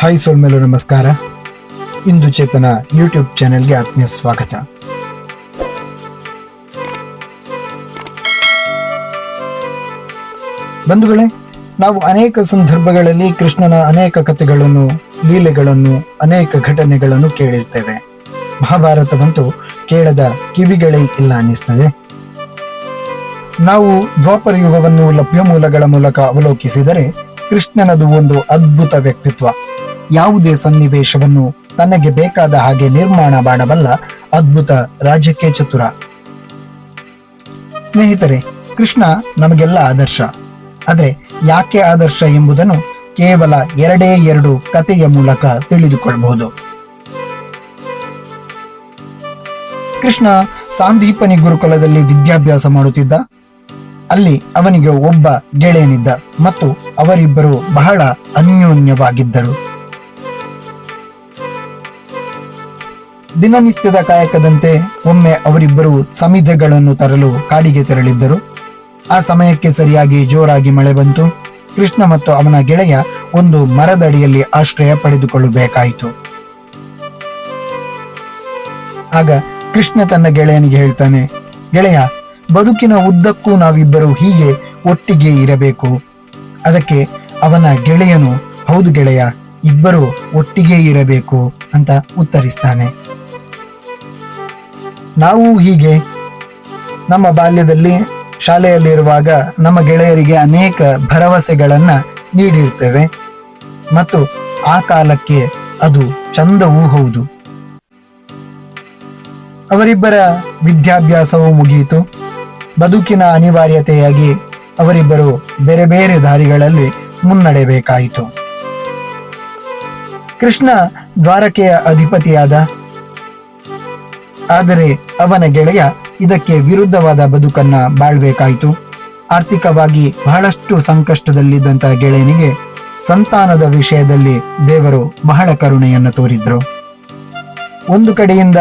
Hi ಸೋಲ್ಮೇಲು ನಮಸ್ಕಾರ. ಇಂದು ಚೇತನ YouTube ಚಾನೆಲ್ಗೆ ಆತ್ಮೀಯ ಸ್ವಾಗತ. ಬಂಧುಗಳೇ, ನಾವು ಅನೇಕ ಸಂದರ್ಭಗಳಲ್ಲಿ ಕೃಷ್ಣನ ಅನೇಕ ಕಥೆಗಳನ್ನು, ಲೀಲೆಗಳನ್ನು, ಅನೇಕ ಘಟನೆಗಳನ್ನು ಕೇಳಿರ್ತೇವೆ. ಮಹಾಭಾರತವಂತೂ ಕೇಳದ ಕಿವಿಗಳೇ ಇಲ್ಲ ಅನ್ನಿಸ್ತದೆ. ನಾವು ದ್ವಾಪರ ಯುಗವನ್ನು ಲಭ್ಯ ಮೂಲಗಳ ಮೂಲಕ ಅವಲೋಕಿಸಿದರೆ ಕೃಷ್ಣನದು ಒಂದು ಅದ್ಭುತ ವ್ಯಕ್ತಿತ್ವ. ಯಾವುದೇ ಸನ್ನಿವೇಶವನ್ನು ತನಗೆ ಬೇಕಾದ ಹಾಗೆ ನಿರ್ಮಾಣ ಮಾಡಬಲ್ಲ ಅದ್ಭುತ ರಾಜಕೀಯ ಚತುರ. ಸ್ನೇಹಿತರೆ, ಕೃಷ್ಣ ನಮಗೆಲ್ಲ ಆದರ್ಶ. ಆದರೆ ಯಾಕೆ ಆದರ್ಶ ಎಂಬುದನ್ನು ಕೇವಲ ಎರಡೇ ಎರಡು ಕಥೆಯ ಮೂಲಕ ತಿಳಿದುಕೊಳ್ಳಬಹುದು ಕೃಷ್ಣ ಸಾಂದೀಪನಿ ಗುರುಕುಲದಲ್ಲಿ ವಿದ್ಯಾಭ್ಯಾಸ ಮಾಡುತ್ತಿದ್ದ. ಅಲ್ಲಿ ಅವನಿಗೆ ಒಬ್ಬ ಗೆಳೆಯನಿದ್ದ ಮತ್ತು ಅವರಿಬ್ಬರು ಬಹಳ ಅನ್ಯೋನ್ಯವಾಗಿದ್ದರು. ದಿನನಿತ್ಯದ ಕಾಯಕದಂತೆ ಒಮ್ಮೆ ಅವರಿಬ್ಬರು ಸಮಿಧೆಗಳನ್ನು ತರಲು ಕಾಡಿಗೆ ತೆರಳಿದ್ದರು. ಆ ಸಮಯಕ್ಕೆ ಸರಿಯಾಗಿ ಜೋರಾಗಿ ಮಳೆ ಬಂತು. ಕೃಷ್ಣ ಮತ್ತು ಅವನ ಗೆಳೆಯ ಒಂದು ಮರದಡಿಯಲ್ಲಿ ಆಶ್ರಯ ಪಡೆದುಕೊಳ್ಳಬೇಕಾಯಿತು. ಆಗ ಕೃಷ್ಣ ತನ್ನ ಗೆಳೆಯನಿಗೆ ಹೇಳ್ತಾನೆ, ಗೆಳೆಯ, ಬದುಕಿನ ಉದ್ದಕ್ಕೂ ನಾವಿಬ್ಬರು ಹೀಗೆ ಒಟ್ಟಿಗೆ ಇರಬೇಕು. ಅದಕ್ಕೆ ಅವನ ಗೆಳೆಯನು, ಹೌದು ಗೆಳೆಯ, ಇಬ್ಬರು ಒಟ್ಟಿಗೆ ಇರಬೇಕು ಅಂತ ಉತ್ತರಿಸ್ತಾನೆ. ನಾವು ಹೀಗೆ ನಮ್ಮ ಬಾಲ್ಯದಲ್ಲಿ ಶಾಲೆಯಲ್ಲಿರುವಾಗ ನಮ್ಮ ಗೆಳೆಯರಿಗೆ ಅನೇಕ ಭರವಸೆಗಳನ್ನ ನೀಡಿರ್ತೇವೆ ಮತ್ತು ಆ ಕಾಲಕ್ಕೆ ಅದು ಚಂದವೂ ಹೌದು. ಅವರಿಬ್ಬರ ವಿದ್ಯಾಭ್ಯಾಸವು ಮುಗಿಯಿತು. ಬದುಕಿನ ಅನಿವಾರ್ಯತೆಯಾಗಿ ಅವರಿಬ್ಬರು ಬೇರೆ ಬೇರೆ ದಾರಿಗಳಲ್ಲಿ ಮುನ್ನಡೆಯಬೇಕಾಯಿತು. ಕೃಷ್ಣ ದ್ವಾರಕೆಯ ಅಧಿಪತಿಯಾದ ಆದರೆ ಅವನ ಗೆಳೆಯ ಇದಕ್ಕೆ ವಿರುದ್ಧವಾದ ಬದುಕನ್ನ ಬಾಳ್ಬೇಕಾಯಿತು. ಆರ್ಥಿಕವಾಗಿ ಬಹಳಷ್ಟು ಸಂಕಷ್ಟದಲ್ಲಿದ್ದಂತ ಗೆಳೆಯನಿಗೆ ಸಂತಾನದ ವಿಷಯದಲ್ಲಿ ದೇವರು ಬಹಳ ಕರುಣೆಯನ್ನು ತೋರಿದ್ರು. ಒಂದು ಕಡೆಯಿಂದ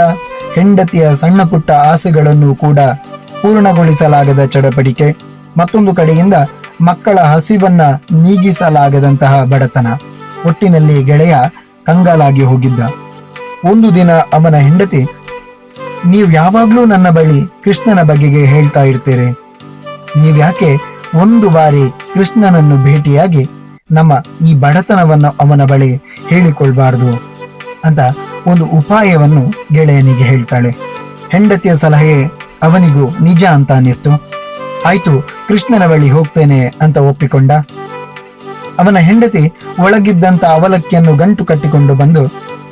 ಹೆಂಡತಿಯ ಸಣ್ಣ ಪುಟ್ಟ ಆಸೆಗಳನ್ನು ಕೂಡ ಪೂರ್ಣಗೊಳಿಸಲಾಗದ ಚಡಪಡಿಕೆ, ಮತ್ತೊಂದು ಕಡೆಯಿಂದ ಮಕ್ಕಳ ಹಸಿವನ್ನ ನೀಗಿಸಲಾಗದಂತಹ ಬಡತನ. ಒಟ್ಟಿನಲ್ಲಿ ಗೆಳೆಯ ಕಂಗಾಲಾಗಿ ಹೋಗಿದ್ದ. ಒಂದು ದಿನ ಅವನ ಹೆಂಡತಿ ನೀವು ಯಾವಾಗ್ಲೂ ನನ್ನ ಬಳಿ ಕೃಷ್ಣನ ಬಗೆಗೆ ಹೇಳ್ತಾ ಇರ್ತೀರಿ. ನೀವ್ಯಾಕೆ ಒಂದು ಬಾರಿ ಕೃಷ್ಣನನ್ನು ಭೇಟಿಯಾಗಿ ನಮ್ಮ ಈ ಬಡತನವನ್ನು ಅವನ ಬಳಿ ಹೇಳಿಕೊಳ್ಬಾರ್ದು ಅಂತ ಒಂದು ಉಪಾಯವನ್ನು ಗೆಳೆಯನಿಗೆ ಹೇಳ್ತಾಳೆ. ಹೆಂಡತಿಯ ಸಲಹೆ ಅವನಿಗೂ ನಿಜ ಅಂತ ಅನ್ನಿಸ್ತು. ಆಯ್ತು, ಕೃಷ್ಣನ ಬಳಿ ಹೋಗ್ತೇನೆ ಅಂತ ಒಪ್ಪಿಕೊಂಡ. ಅವನ ಹೆಂಡತಿ ಒಳಗಿದ್ದಂತ ಅವಲಕ್ಕಿಯನ್ನು ಗಂಟು ಕಟ್ಟಿಕೊಂಡು ಬಂದು,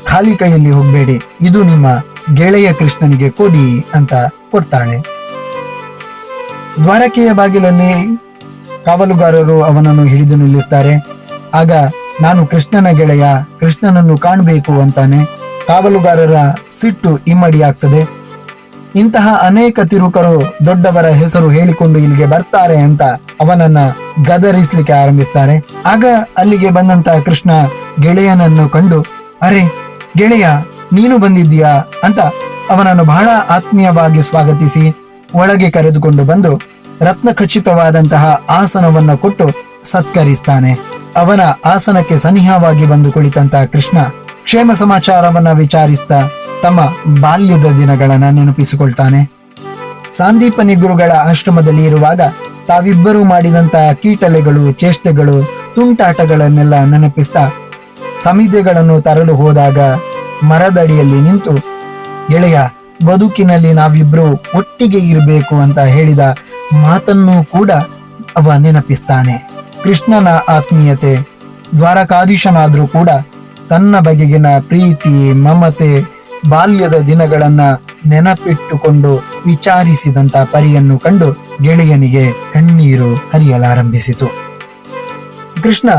ಖಾಲಿ ಕೈಯಲ್ಲಿ ಹೋಗಬೇಡಿ, ಇದು ನಿಮ್ಮ ಗೆಳೆಯ ಕೃಷ್ಣನಿಗೆ ಕೊಡಿ ಅಂತ ಕೊಡ್ತಾಳೆ. ದ್ವಾರಕೆಯ ಬಾಗಿಲಲ್ಲಿ ಕಾವಲುಗಾರರು ಅವನನ್ನು ಹಿಡಿದು ನಿಲ್ಲಿಸ್ತಾರೆ. ಆಗ ನಾನು ಕೃಷ್ಣನ ಗೆಳೆಯ, ಕೃಷ್ಣನನ್ನು ಕಾಣಬೇಕು ಅಂತಾನೆ ಕಾವಲುಗಾರರ ಸಿಟ್ಟು ಇಮ್ಮಡಿ ಆಗ್ತದೆ ಇಂತಹ ಅನೇಕ ತಿರುಕರು ದೊಡ್ಡವರ ಹೆಸರು ಹೇಳಿಕೊಂಡು ಇಲ್ಲಿಗೆ ಬರ್ತಾರೆ ಅಂತ ಅವನನ್ನ ಗದರಿಸ್ಲಿಕ್ಕೆ ಆರಂಭಿಸ್ತಾರೆ. ಆಗ ಅಲ್ಲಿಗೆ ಬಂದಂತ ಕೃಷ್ಣ ಗೆಳೆಯನನ್ನು ಕಂಡು, ಅರೆ, ಗೆಳೆಯ ನೀನು ಬಂದಿದ್ದೀಯಾ ಅಂತ ಅವನನ್ನು ಬಹಳ ಆತ್ಮೀಯವಾಗಿ ಸ್ವಾಗತಿಸಿ ಒಳಗೆ ಕರೆದುಕೊಂಡು ಬಂದು ರತ್ನ ಖಚಿತವಾದಂತಹ ಆಸನವನ್ನ ಕೊಟ್ಟು ಸತ್ಕರಿಸ್ತಾನೆ. ಅವನ ಆಸನಕ್ಕೆ ಸನಿಹವಾಗಿ ಬಂದು ಕುಳಿತಂತಹ ಕೃಷ್ಣ ಕ್ಷೇಮ ಸಮಾಚಾರವನ್ನ ವಿಚಾರಿಸ್ತಾ ತಮ್ಮ ಬಾಲ್ಯದ ದಿನಗಳನ್ನ ನೆನಪಿಸಿಕೊಳ್ತಾನೆ. ಸಾಂದೀಪನಿ ಗುರುಗಳ ಆಶ್ರಮದಲ್ಲಿ ಇರುವಾಗ ತಾವಿಬ್ಬರೂ ಮಾಡಿದಂತಹ ಕೀಟಲೆಗಳು, ಚೇಷ್ಟೆಗಳು, ತುಂಟಾಟಗಳನ್ನೆಲ್ಲ ನೆನಪಿಸ್ತಾ ಸಮಿತೆಗಳನ್ನು ತರಲು ಹೋದಾಗ ಮರದಡಿಯಲ್ಲಿ ನಿಂತು, ಗೆಳೆಯ, ಬದುಕಿನಲ್ಲಿ ನಾವಿಬ್ರು ಒಟ್ಟಿಗೆ ಇರಬೇಕು ಅಂತ ಹೇಳಿದ ಮಾತನ್ನೂ ಕೂಡ ಅವ ನೆನಪಿಸ್ತಾನೆ. ಕೃಷ್ಣನ ಆತ್ಮೀಯತೆ, ದ್ವಾರಕಾಧೀಶನಾದ್ರೂ ಕೂಡ ತನ್ನ ಬಗೆಗಿನ ಪ್ರೀತಿ, ಮಮತೆ, ಬಾಲ್ಯದ ದಿನಗಳನ್ನ ನೆನಪಿಟ್ಟುಕೊಂಡು ವಿಚಾರಿಸಿದಂತ ಪರಿಯನ್ನು ಕಂಡು ಗೆಳೆಯನಿಗೆ ಕಣ್ಣೀರು ಹರಿಯಲಾರಂಭಿಸಿತು. ಕೃಷ್ಣ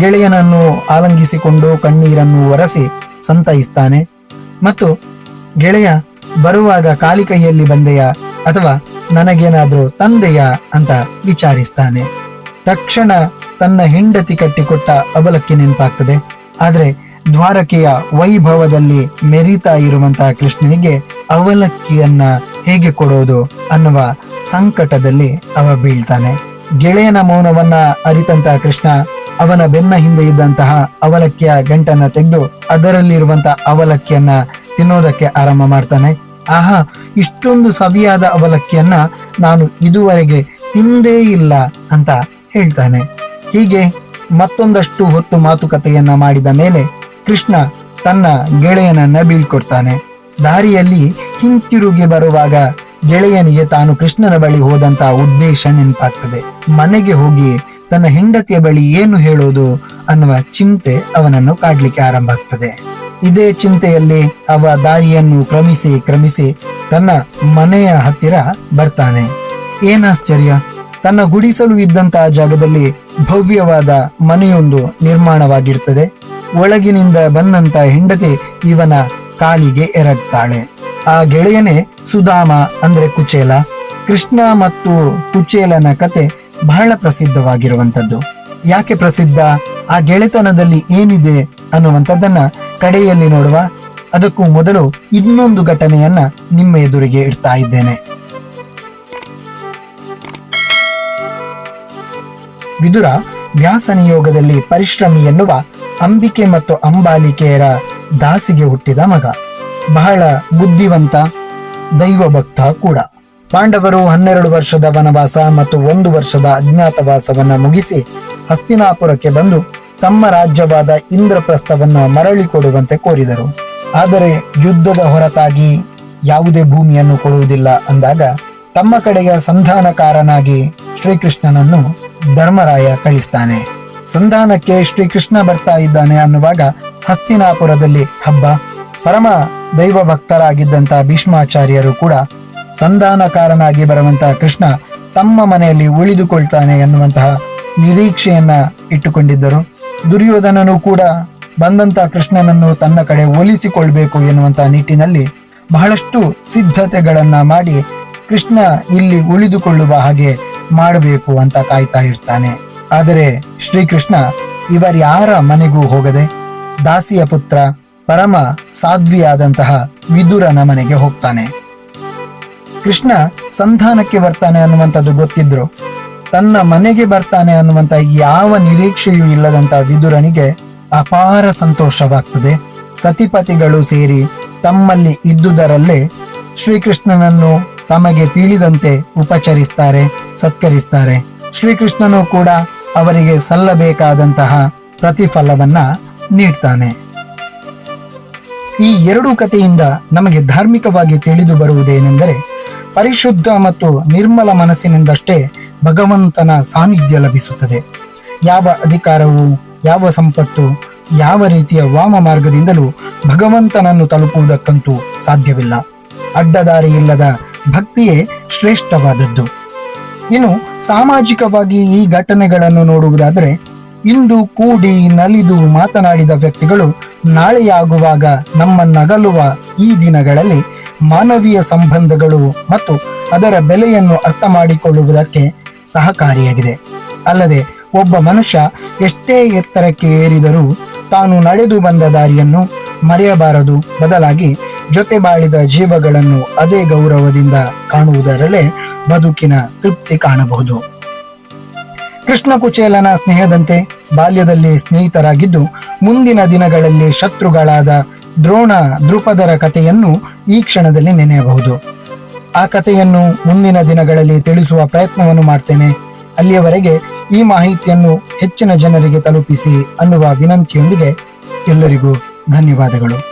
ಗೆಳೆಯನನ್ನು ಆಲಂಗಿಸಿಕೊಂಡು ಕಣ್ಣೀರನ್ನು ಒರೆಸಿ ಸಂತೈಸ್ತಾನೆ. ಮತ್ತು ಗೆಳೆಯ ಬರುವಾಗ ಕಾಲಿ ಕೈಯಲ್ಲಿ ಬಂದೆಯಾ ಅಥವಾ ನನಗೇನಾದ್ರೂ ತಂದೆಯಾ ಅಂತ ವಿಚಾರಿಸ್ತಾನೆ. ತಕ್ಷಣ ತನ್ನ ಹೆಂಡತಿ ಕಟ್ಟಿಕೊಟ್ಟ ಅವಲಕ್ಕಿ ನೆನಪಾಗ್ತದೆ. ಆದ್ರೆ ದ್ವಾರಕೆಯ ವೈಭವದಲ್ಲಿ ಮೆರಿತಾ ಇರುವಂತಹ ಕೃಷ್ಣನಿಗೆ ಅವಲಕ್ಕಿಯನ್ನ ಹೇಗೆ ಕೊಡೋದು ಅನ್ನುವ ಸಂಕಟದಲ್ಲಿ ಅವ ಬೀಳ್ತಾನೆ. ಗೆಳೆಯನ ಮೌನವನ್ನ ಅರಿತಂತ ಕೃಷ್ಣ ಅವನ ಬೆನ್ನ ಹಿಂದೆ ಇದ್ದಂತಹ ಅವಲಕ್ಕಿಯ ಗಂಟನ್ನ ತೆಗೆದು ಅದರಲ್ಲಿರುವಂತಹ ಅವಲಕ್ಕಿಯನ್ನ ತಿನ್ನೋದಕ್ಕೆ ಆರಂಭ ಮಾಡ್ತಾನೆ. ಆಹಾ, ಇಷ್ಟೊಂದು ಸವಿಯಾದ ಅವಲಕ್ಕಿಯನ್ನ ನಾನು ಇದುವರೆಗೆ ತಿಂದೇ ಇಲ್ಲ ಅಂತ ಹೇಳ್ತಾನೆ. ಹೀಗೆ ಮತ್ತೊಂದಷ್ಟು ಹೊತ್ತು ಮಾತುಕತೆಯನ್ನ ಮಾಡಿದ ಮೇಲೆ ಕೃಷ್ಣ ತನ್ನ ಗೆಳೆಯನನ್ನ ಬೀಳ್ಕೊಡ್ತಾನೆ ದಾರಿಯಲ್ಲಿ ಹಿಂತಿರುಗಿ ಬರುವಾಗ ಗೆಳೆಯನಿಗೆ ತಾನು ಕೃಷ್ಣನ ಬಳಿ ಹೋದಂತ ಉದ್ದೇಶ ನೆನಪಾಗ್ತದೆ. ಮನೆಗೆ ಹೋಗಿ ತನ್ನ ಹೆಂಡತಿಯ ಬಳಿ ಏನು ಹೇಳೋದು ಅನ್ನುವ ಚಿಂತೆ ಅವನನ್ನು ಕಾಡ್ಲಿಕ್ಕೆ ಆರಂಭ ಆಗ್ತದೆ. ಇದೇ ಚಿಂತೆಯಲ್ಲಿ ಅವ ದಾರಿಯನ್ನು ಕ್ರಮಿಸಿ ಕ್ರಮಿಸಿ ತನ್ನ ಮನೆಯ ಹತ್ತಿರ ಬರ್ತಾನೆ. ಏನಾಶ್ಚರ್ಯ ತನ್ನ ಗುಡಿಸಲು ಇದ್ದಂತಹ ಜಾಗದಲ್ಲಿ ಭವ್ಯವಾದ ಮನೆಯೊಂದು ನಿರ್ಮಾಣವಾಗಿರ್ತದೆ. ಒಳಗಿನಿಂದ ಬಂದಂತ ಹೆಂಡತಿ ಇವನ ಕಾಲಿಗೆ ಎರಗ್ತಾಳೆ. ಆ ಗೆಳೆಯನೇ ಸುಧಾಮ ಅಂದ್ರೆ ಕುಚೇಲ. ಕೃಷ್ಣ ಮತ್ತು ಕುಚೇಲನ ಕತೆ ಬಹಳ ಪ್ರಸಿದ್ಧವಾಗಿರುವಂತದ್ದು ಯಾಕೆ ಪ್ರಸಿದ್ಧ? ಆ ಗೆಳೆತನದಲ್ಲಿ ಏನಿದೆ ಅನ್ನುವಂಥದ್ದನ್ನ ಕಡೆಯಲ್ಲಿ ನೋಡುವ ಅದಕ್ಕೂ ಮೊದಲು ಇನ್ನೊಂದು ಘಟನೆಯನ್ನ ನಿಮ್ಮ ಎದುರಿಗೆ ಇಡ್ತಾ ಇದ್ದೇನೆ. ವಿದುರ ವ್ಯಾಸ ನಿಯೋಗದಲ್ಲಿ ಪರಿಶ್ರಮಿ ಎನ್ನುವ ಅಂಬಿಕೆ ಮತ್ತು ಅಂಬಾಲಿಕೆಯರ ದಾಸಿಗೆ ಹುಟ್ಟಿದ ಮಗ. ಬಹಳ ಬುದ್ಧಿವಂತ, ದೈವಭಕ್ತ ಕೂಡ. ಪಾಂಡವರು ಹನ್ನೆರಡು ವರ್ಷದ ವನವಾಸ ಮತ್ತು ಒಂದು ವರ್ಷದ ಅಜ್ಞಾತವಾಸವನ್ನ ಮುಗಿಸಿ ಹಸ್ತಿನಾಪುರಕ್ಕೆ ಬಂದು ತಮ್ಮ ರಾಜ್ಯವಾದ ಇಂದ್ರಪ್ರಸ್ಥವನ್ನು ಮರಳಿ ಕೊಡುವಂತೆ ಕೋರಿದರು. ಆದರೆ ಯುದ್ಧದ ಹೊರತಾಗಿ ಯಾವುದೇ ಭೂಮಿಯನ್ನು ಕೊಡುವುದಿಲ್ಲ ಅಂದಾಗ ತಮ್ಮ ಕಡೆಯ ಸಂಧಾನಕಾರನಾಗಿ ಶ್ರೀಕೃಷ್ಣನನ್ನು ಧರ್ಮರಾಯ ಕಳಿಸ್ತಾನೆ. ಸಂಧಾನಕ್ಕೆ ಶ್ರೀಕೃಷ್ಣ ಬರ್ತಾ ಇದ್ದಾನೆ ಅನ್ನುವಾಗ ಹಸ್ತಿನಾಪುರದಲ್ಲಿ ಹಬ್ಬ, ಪರಮ ದೈವ ಭಕ್ತರಾಗಿದ್ದಂತ ಭೀಷ್ಮಾಚಾರ್ಯರು ಕೂಡ ಸಂಧಾನಕಾರನಾಗಿ ಬರುವಂತಹ ಕೃಷ್ಣ ತಮ್ಮ ಮನೆಯಲ್ಲಿ ಉಳಿದುಕೊಳ್ತಾನೆ ಎನ್ನುವಂತಹ ನಿರೀಕ್ಷೆಯನ್ನ ಇಟ್ಟುಕೊಂಡಿದ್ದರು. ದುರ್ಯೋಧನನು ಕೂಡ ಬಂದಂತ ಕೃಷ್ಣನನ್ನು ತನ್ನ ಕಡೆ ಒಲಿಸಿಕೊಳ್ಬೇಕು ಎನ್ನುವಂತಹ ನಿಟ್ಟಿನಲ್ಲಿ ಬಹಳಷ್ಟು ಸಿದ್ಧತೆಗಳನ್ನ ಮಾಡಿ ಕೃಷ್ಣ ಇಲ್ಲಿ ಉಳಿದುಕೊಳ್ಳುವ ಹಾಗೆ ಮಾಡಬೇಕು ಅಂತ ಕಾಯ್ತಾ ಇರ್ತಾನೆ. ಆದರೆ ಶ್ರೀಕೃಷ್ಣ ಇವರ್ಯಾರ ಮನೆಗೂ ಹೋಗದೆ? ದಾಸಿಯ ಪುತ್ರ ಪರಮ ಸಾಧ್ವಿಯಾದಂತಹ ವಿದುರನ ಮನೆಗೆ ಹೋಗ್ತಾನೆ. ಕೃಷ್ಣ ಸಂಧಾನಕ್ಕೆ ಬರ್ತಾನೆ ಅನ್ನುವಂಥದ್ದು ಗೊತ್ತಿದ್ರು. ತನ್ನ ಮನೆಗೆ ಬರ್ತಾನೆ ಅನ್ನುವಂತ ಯಾವ ನಿರೀಕ್ಷೆಯೂ ಇಲ್ಲದಂತ ವಿದುರನಿಗೆ ಅಪಾರ ಸಂತೋಷವಾಗ್ತದೆ. ಸತಿಪತಿಗಳು ಸೇರಿ ತಮ್ಮಲ್ಲಿ ಇದ್ದುದರಲ್ಲೇ ಶ್ರೀಕೃಷ್ಣನನ್ನು ತಮಗೆ ತಿಳಿದಂತೆ ಉಪಚರಿಸ್ತಾರೆ, ಸತ್ಕರಿಸ್ತಾರೆ. ಶ್ರೀಕೃಷ್ಣನು ಕೂಡ ಅವರಿಗೆ ಸಲ್ಲಬೇಕಾದಂತಹ ಪ್ರತಿಫಲವನ್ನ ನೀಡ್ತಾನೆ. ಈ ಎರಡೂ ಕಥೆಯಿಂದ ನಮಗೆ ಧಾರ್ಮಿಕವಾಗಿ ತಿಳಿದು ಬರುವುದೇನೆಂದರೆ ಪರಿಶುದ್ಧ ಮತ್ತು ನಿರ್ಮಲ ಮನಸ್ಸಿನಿಂದಷ್ಟೇ ಭಗವಂತನ ಸಾನ್ನಿಧ್ಯ ಲಭಿಸುತ್ತದೆ. ಯಾವ ಅಧಿಕಾರವು, ಯಾವ ಸಂಪತ್ತು, ಯಾವ ರೀತಿಯ ವಾಮ ಮಾರ್ಗದಿಂದಲೂ ಭಗವಂತನನ್ನು ತಲುಪುವುದಕ್ಕಂತೂ ಸಾಧ್ಯವಿಲ್ಲ. ಅಡ್ಡದಾರಿ ಇಲ್ಲದ ಭಕ್ತಿಯೇ ಶ್ರೇಷ್ಠವಾದದ್ದು. ಇನ್ನು ಸಾಮಾಜಿಕವಾಗಿ ಈ ಘಟನೆಗಳನ್ನು ನೋಡುವುದಾದರೆ, ಇಂದು ಕೂಡಿ ನಲಿದು ಮಾತನಾಡಿದ ವ್ಯಕ್ತಿಗಳು ನಾಳೆಯಾಗುವಾಗ ನಮ್ಮನ್ನಗಲುವ ಈ ದಿನಗಳಲ್ಲಿ ಮಾನವೀಯ ಸಂಬಂಧಗಳು ಮತ್ತು ಅದರ ಬೆಲೆಯನ್ನು ಅರ್ಥ ಮಾಡಿಕೊಳ್ಳುವುದಕ್ಕೆ ಸಹಕಾರಿಯಾಗಿದೆ. ಅಲ್ಲದೆ ಒಬ್ಬ ಮನುಷ್ಯ ಎಷ್ಟೇ ಎತ್ತರಕ್ಕೆ ಏರಿದರೂ ತಾನು ನಡೆದು ಬಂದ ದಾರಿಯನ್ನು ಮರೆಯಬಾರದು. ಬದಲಾಗಿ ಜೊತೆ ಬಾಳಿದ ಜೀವಗಳನ್ನು ಅದೇ ಗೌರವದಿಂದ ಕಾಣುವುದರಲ್ಲೇ ಬದುಕಿನ ತೃಪ್ತಿ ಕಾಣಬಹುದು. ಕೃಷ್ಣ ಕುಚೇಲನ ಸ್ನೇಹದಂತೆ ಬಾಲ್ಯದಲ್ಲಿ ಸ್ನೇಹಿತರಾಗಿದ್ದು ಮುಂದಿನ ದಿನಗಳಲ್ಲಿ ಶತ್ರುಗಳಾದ ದ್ರೋಣ ದ್ರುಪದರ ಕಥೆಯನ್ನು ಈ ಕ್ಷಣದಲ್ಲಿ ನೆನೆಯಬಹುದು. ಆ ಕಥೆಯನ್ನು ಮುಂದಿನ ದಿನಗಳಲ್ಲಿ ತಿಳಿಸುವ ಪ್ರಯತ್ನವನ್ನು ಮಾಡ್ತೇನೆ. ಅಲ್ಲಿಯವರೆಗೆ ಈ ಮಾಹಿತಿಯನ್ನು ಹೆಚ್ಚಿನ ಜನರಿಗೆ ತಲುಪಿಸಿ ಅನ್ನುವ ವಿನಂತಿಯೊಂದಿಗೆ ಎಲ್ಲರಿಗೂ ಧನ್ಯವಾದಗಳು.